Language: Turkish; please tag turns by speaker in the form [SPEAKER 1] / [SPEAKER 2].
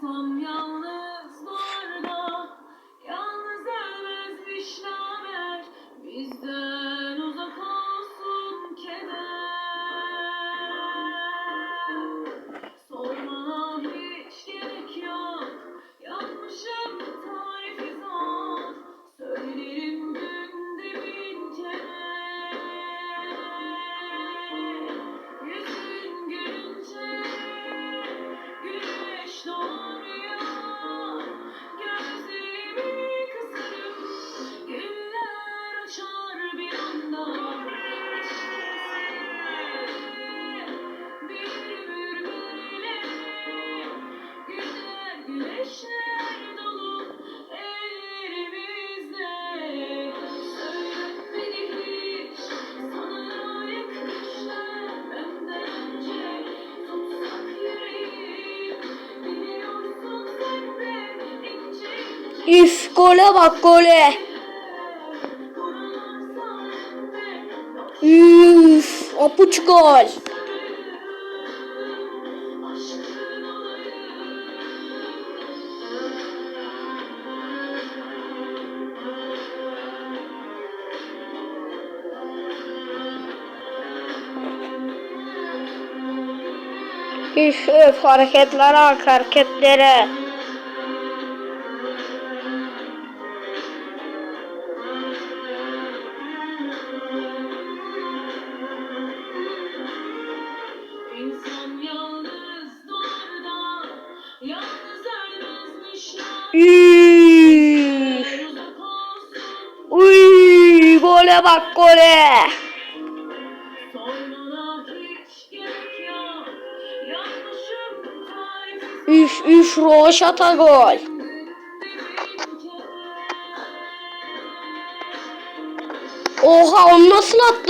[SPEAKER 1] Son yalnız
[SPEAKER 2] Üf gole bak gole. Üf apuç gol. Üf öf hareketlere bak hareketlere.
[SPEAKER 1] Üy.
[SPEAKER 2] Uy, gole bak gole. Üf üf roşata gol. Oha onu nasıl attı?